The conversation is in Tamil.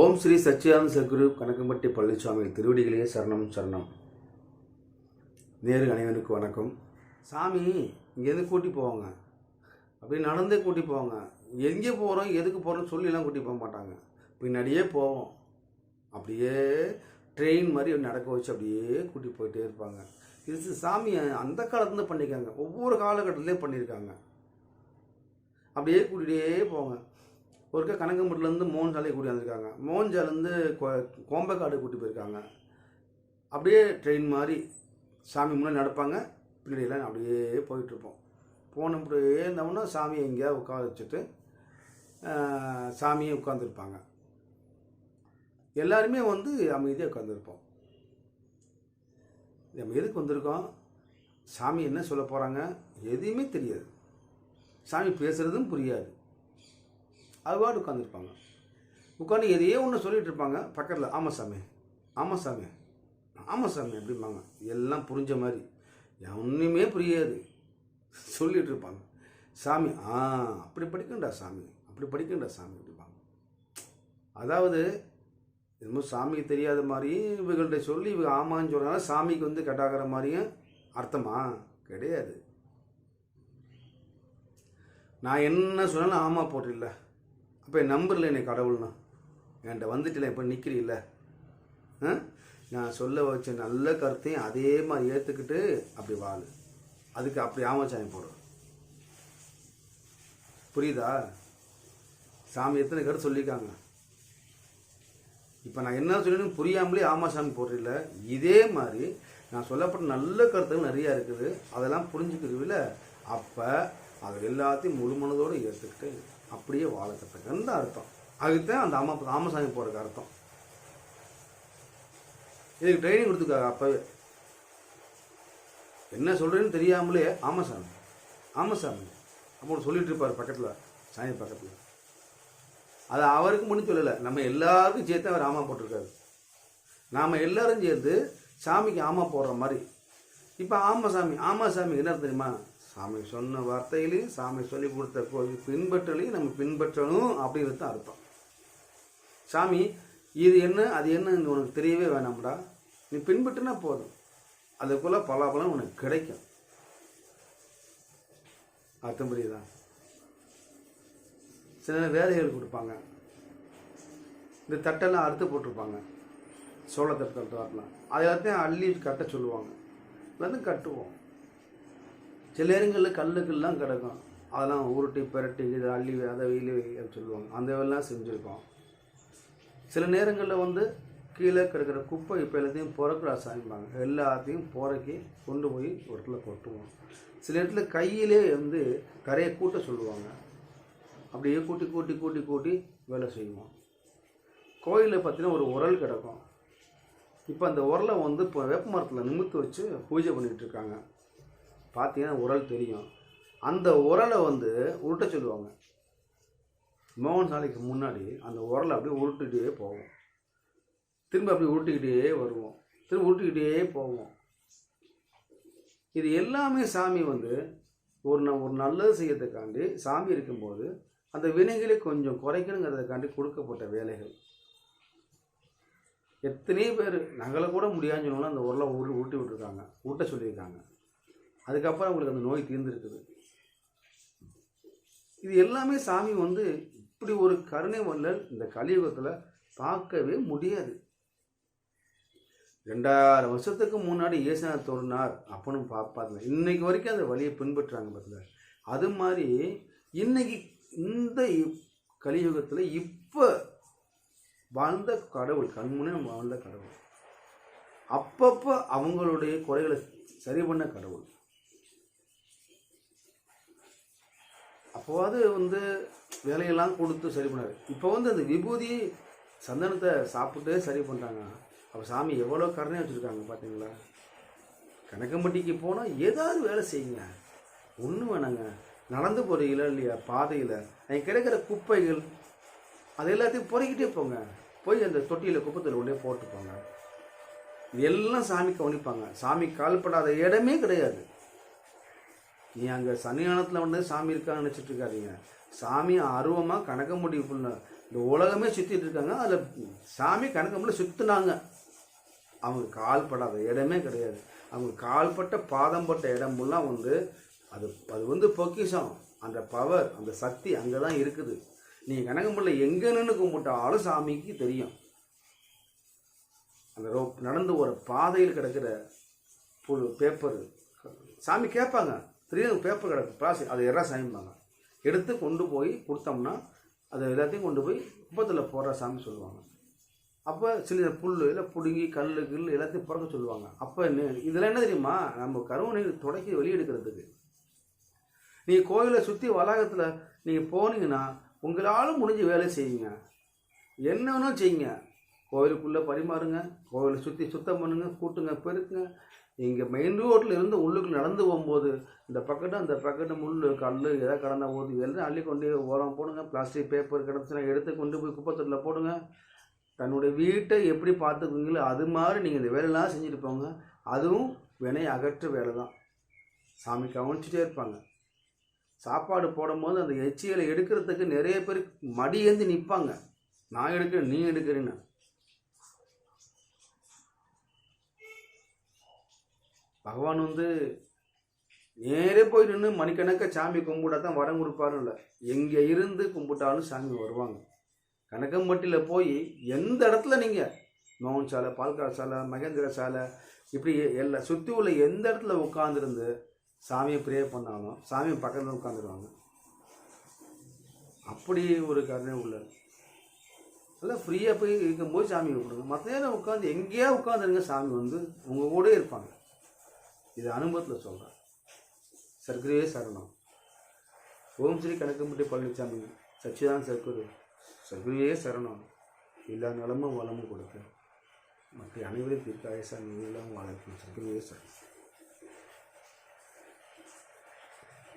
ஓம் ஸ்ரீ சச்சியானந்த சத்குரு கணக்கம்பட்டி பழனிசாமி திருவடிகளே சரணம் சரணம். நேரு அனைவருக்கு வணக்கம். சாமி இங்கேருந்து கூட்டி போவாங்க. அப்படி நடந்தே கூட்டி போவாங்க. எங்கே போகிறோம் எதுக்கு போகிறோம்னு சொல்லிலாம் கூட்டி போக மாட்டாங்க. பின்னாடியே போவோம். அப்படியே ட்ரெயின் மாதிரி நடக்க வச்சு அப்படியே கூட்டி போயிட்டே இருப்பாங்க. இது சாமி அந்த காலத்துலேருந்து பண்ணியிருக்காங்க ஒவ்வொரு காலகட்டத்திலே பண்ணியிருக்காங்க அப்படியே கூட்டிகிட்டே போவாங்க. ஒருக்கா கனகம்பட்டிலேருந்து மோகன்சாலை கூட்டி வந்திருக்காங்க. கோ கோம்பக்காடு கூட்டி போயிருக்காங்க. அப்படியே ட்ரெயின் மாதிரி சாமி முன்னாடி நடப்பாங்க. பின்னாடியெல்லாம் அப்படியே போயிட்டுருப்போம். போனப்படியே இருந்தோம்னா சாமியை எங்கேயாவது உட்கார வச்சுட்டு சாமியை உட்காந்துருப்பாங்க எல்லாருமே வந்து அமைதியாக உட்காந்துருப்போம் நம்ம எதுக்கு வந்திருக்கோம்? சாமி என்ன சொல்ல போகிறாங்க எதுவுமே தெரியாது. சாமி பேசுகிறதும் புரியாது. அதுவாடு உட்காந்துருப்பாங்க உட்காந்து எதையோ ஒன்று சொல்லிகிட்டு இருப்பாங்க பக்கத்தில் ஆமாம் சாமி ஆமாம் சாமி ஆமாம் சாமி அப்படிம்பாங்க. எல்லாம் புரிஞ்ச மாதிரி. ஒன்றுமே புரியாது. சொல்லிகிட்டு இருப்பாங்க சாமி ஆ அப்படி படிக்கண்டா சாமி அப்படி படிக்கண்டா சாமி அப்படிம்பாங்க. அதாவது என்னமோ சாமிக்கு தெரியாத மாதிரியும் இவங்கள்ட்ட சொல்லி இவங்க ஆமான்னு சொல்கிறனால சாமிக்கு வந்து கட்டாகிற மாதிரியும் அர்த்தமா? கிடையாது. நான் என்ன சொன்னாலும் ஆமாம் போட்டில்லை. அப்போ என் நம்பரில் என்னை கடவுள்னா? என்கிட்ட வந்துட்டில இப்போ நிற்கிறீல்ல ஆ? நான் சொல்ல வச்ச நல்ல கருத்தையும் அதே மாதிரி ஏற்றுக்கிட்டு அப்படி வாழு. அதுக்கு அப்படி ஆமாச்சாயம் போடு. புரியுதா? சாமி எத்தனை கருத்து சொல்லியிருக்காங்க? இப்போ நான் என்ன சொல்லணும் புரியாமலே ஆமா சாமி போடுறதில்ல இதே மாதிரி நான் சொல்லப்பட்ட நல்ல கருத்துகள் நிறையா இருக்குது. அதெல்லாம் புரிஞ்சுக்கிறதுல அப்போ அது எல்லாத்தையும் முழு மனதோடு ஏற்றுக்கிட்டு அப்படியே வாழ கற்றுக்கன்னு தான் அர்த்தம். அதுக்குத்தான் அந்த அம்மா ராமசாமி போகிறதுக்கு அர்த்தம். இதுக்கு ட்ரைனிங் கொடுத்துருக்காங்க அப்போவே. என்ன சொல்கிறேன்னு தெரியாமலே ஆமாசாமி ஆமாசாமி அப்போ சொல்லிட்டு இருப்பார் பக்கத்தில் சாமி பக்கத்தில். அது அவருக்கு மட்டும் சொல்லலை. நம்ம எல்லாருக்கும் சேர்த்து அவர் ஆமா போட்டிருக்காரு. நாம் எல்லாரும் சேர்ந்து சாமிக்கு ஆமா போடுற மாதிரி. இப்போ ஆமா சாமி ஆமா சாமி என்ன தெரியுமா? சாமி சொன்ன வார்த்தையிலையும் சாமி சொல்லி கொடுத்த கோயில் பின்பற்றலையும் நம்ம பின்பற்றணும் அப்படிங்கிறது தான் அர்த்தம். சாமி இது என்ன அது என்னன்னு உனக்கு தெரியவே வேணாம்டா. நீ பின்பற்றினா போதும். அதுக்குள்ள பலாபலம் உனக்கு கிடைக்கும். அர்த்தம் புரியுதா? சில வேலைகள் கொடுப்பாங்க. இந்த தட்டெல்லாம் அறுத்து போட்டிருப்பாங்க. சோளத்தட்டு தட்டுலாம் அது எல்லாத்தையும் அள்ளி கட்ட சொல்லுவாங்க. எல்லாத்தையும் கட்டுவோம். சில நேரங்களில் கல்லுக்கெல்லாம் கிடக்கும். அதெல்லாம் உருட்டி பிரட்டி இதை அள்ளி அதை வெயில் அப்படின்னு சொல்லுவாங்க. அந்த வேலைலாம் செஞ்சுருக்கோம். சில நேரங்களில் வந்து கீழே கிடக்கிற குப்பை இப்போ எல்லாத்தையும் புறக்கூடா சாமிப்பாங்க எல்லாத்தையும் புறக்கி கொண்டு போய் ஒரு இடத்துல கொட்டுவோம். சில இடத்துல கையிலே வந்து கரையை கூட்ட சொல்லுவாங்க. அப்படியே கூட்டி கூட்டி கூட்டி கூட்டி வேலை செய்வோம். கோயிலில் பார்த்தீங்கன்னா ஒரு உரல் கிடக்கும். இப்போ அந்த உரலை வந்து இப்போ வேப்ப மரத்தில் நிமித்து வச்சு பூஜை பண்ணிகிட்ருக்காங்க பார்த்தீங்கன்னா உரல் தெரியும். அந்த உரலை வந்து உருட்ட சொல்லுவாங்க. மோகன் சாலைக்கு முன்னாடி அந்த உரலை அப்படியே உருட்டுக்கிட்டே போவோம். திரும்ப அப்படி உருட்டிக்கிட்டே வருவோம். திரும்ப உருட்டிக்கிட்டே போவோம். இது எல்லாமே சாமி வந்து ஒரு ந ஒரு நல்லது செய்யறதுக்காண்டி சாமி இருக்கும்போது அந்த வினைகளை கொஞ்சம் குறைக்கணுங்கிறதுக்காண்டி கொடுக்கப்பட்ட வேலைகள். எத்தனையோ பேர் நகலை கூட முடியாதுன்னு சொன்னாலும் அந்த உரலை உரு ஊட்டி விட்டுருக்காங்க. ஊட்ட சொல்லியிருக்காங்க. அதுக்கப்புறம் அவங்களுக்கு அந்த நோய் தீர்ந்துருக்குது. இது எல்லாமே சாமி வந்து இப்படி ஒரு கருணை வல்லல் இந்த கலியுகத்தில் பார்க்கவே முடியாது. ரெண்டாயிரம் வருஷத்துக்கு முன்னாடி இயேசுநாத் தோன்றினார் அப்பனும் பார்ப்பாங்க இன்னைக்கு வரைக்கும் அந்த வழியை பின்பற்றுறாங்க பார்த்தீங்களா அது மாதிரி இன்னைக்கு இந்த இப்- கலியுகத்தில் இப்போ வாழ்ந்த கடவுள் கண்முனே வாழ்ந்த கடவுள். அப்பப்போ அவங்களுடைய குறைகளை சரி பண்ண கடவுள். அப்போவாது வந்து வேலையெல்லாம் கொடுத்து சரி பண்ணார். இப்போ வந்து அந்த விபூதி சந்தனத்தை சாப்பிட்டு சரி பண்ணுறாங்க அப்போ சாமி எவ்வளோ கருணையாக வச்சுருக்காங்க பார்த்தீங்களா கணக்கம்பட்டிக்கு போனால் ஏதாவது வேலை செய்யுங்க. ஒன்றும் வேணாங்க. நடந்து போகிறீங்களா இல்லையா? பாதையில். அங்கே கிடைக்கிற குப்பைகள் அது எல்லாத்தையும் பொறுக்கிட்டே போங்க. போய் அந்த தொட்டியில் குப்பத்தில் கொண்டே போட்டு போங்க எல்லாம் சாமி கவனிப்பாங்க. சாமி கால்படாத இடமே கிடையாது. நீ அங்கே சன்னியானத்தில் வந்து சாமி இருக்கான்னு நினச்சிட்டு இருக்காதீங்க. சாமி ஆர்வமாக கணக்க முடிவு இந்த உலகமே சுற்றிட்டு இருக்காங்க. அதில் சாமி கணக்க முடியல சுற்றினாங்க அவங்க கால் படாத இடமே கிடையாது. அவங்க கால்பட்ட பாதம் பட்ட இடமெல்லாம் வந்து அது அது வந்து பொக்கிஷம். அந்த பவர் அந்த சக்தி அங்கே தான் இருக்குது நீங்கள் முடியல எங்கே நின்று கும்பிட்டாலும் சாமிக்கு தெரியும். அந்த ரோப் நடந்து ஒரு பாதையில் கிடக்கிற புல் பேப்பர் சாமி கேட்பாங்க. திடீர்னு பேப்பர் கிடக்கு பிளாஸ்டிக் அதை எறா சாமிப்பாங்க எடுத்து கொண்டு போய் கொடுத்தோம்னா அதை எல்லாத்தையும் கொண்டு போய் குப்பத்தில் போடுற சாமி சொல்லுவாங்க. அப்போ சில புல் இல்லை பிடுங்கி கல் கில் எல்லாத்தையும் பிறக்க சொல்லுவாங்க. அப்போ என்ன இதெல்லாம் என்ன தெரியுமா? நம்ம கருவனை தொடக்கி வெளியெடுக்கிறதுக்கு நீங்கள் கோயிலை சுற்றி வளாகத்தில் நீங்கள் போனீங்கன்னா உங்களால் முடிஞ்ச வேலை செய்யுங்க. என்ன வேணும் செய்யுங்க. கோவிலுக்குள்ளே பரிமாறுங்க. கோவிலை சுற்றி சுத்தம் பண்ணுங்க கூட்டுங்க பெருக்குங்க. இங்கே மெயின் ரோட்டில் இருந்து உள்ளுக்கு நடந்து போகும்போது இந்த பக்கத்து அந்த பக்கத்து முள் கல் எதாவது கடந்த போது இதெல்லாம் அள்ளி கொண்டு ஓரம் போடுங்க. பிளாஸ்டிக் பேப்பர் கிடந்துச்சுன்னா எடுத்து கொண்டு போய் குப்பத்தொட்டில் போடுங்க. தன்னுடைய வீட்டை எப்படி பார்த்துக்குவீங்களோ அது மாதிரி நீங்கள் இந்த வேலையெல்லாம் செஞ்சுட்டு போங்க. அதுவும் வினை அகற்ற வேலை தான் சாமி கவனிச்சுட்டே இருப்பாங்க. சாப்பாடு போடும்போது அந்த எச்சியலை எடுக்கிறதுக்கு நிறைய பேர் மடியேந்து நிற்பாங்க நான் எடுக்கிறேன் நீ எடுக்கிறேன்னு. பகவான் வந்து நேரே போய் நின்று மணிக்கணக்க சாமி கும்பிட்டா தான் வரம் கொடுப்பாருன்னு இல்லை எங்கே இருந்து கும்பிட்டாலும் சாமி வருவாங்க. கணக்கம்பட்டியில் போய் எந்த இடத்துல நீங்கள் மோகன் சாலை பால்கார சாலை மகேந்திர சாலை இப்படி எல்லா சுற்றி உள்ள எந்த இடத்துல உட்காந்துருந்து சாமியை ப்ரே பண்ணாலும் சாமி பக்கத்தில் உட்காந்துருவாங்க அப்படி ஒரு கருணை உள்ளது எல்லாம் ஃப்ரீயாக போய் இருக்கும்போது சாமி கும்பிடுங்க. மற்ற நேரம் உட்காந்து எங்கேயா உட்காந்துருங்க சாமி வந்து உங்கள் கூட இருப்பாங்க. இது அனுபவத்தில் சொல்கிறேன் சர்க்கரையே சரணம். ஓம் ஸ்ரீ கணக்கம்பட்டி பழனிசாமி சச்சிதான் சர்க்குரு சர்க்குருவே சரணம். எல்லா நலமும் வளமும் கொடுக்கும் மற்ற அனைவரும் தீர்க்காயசா நீங்களும் வளர்க்கும் சர்க்குருவே சரணம்.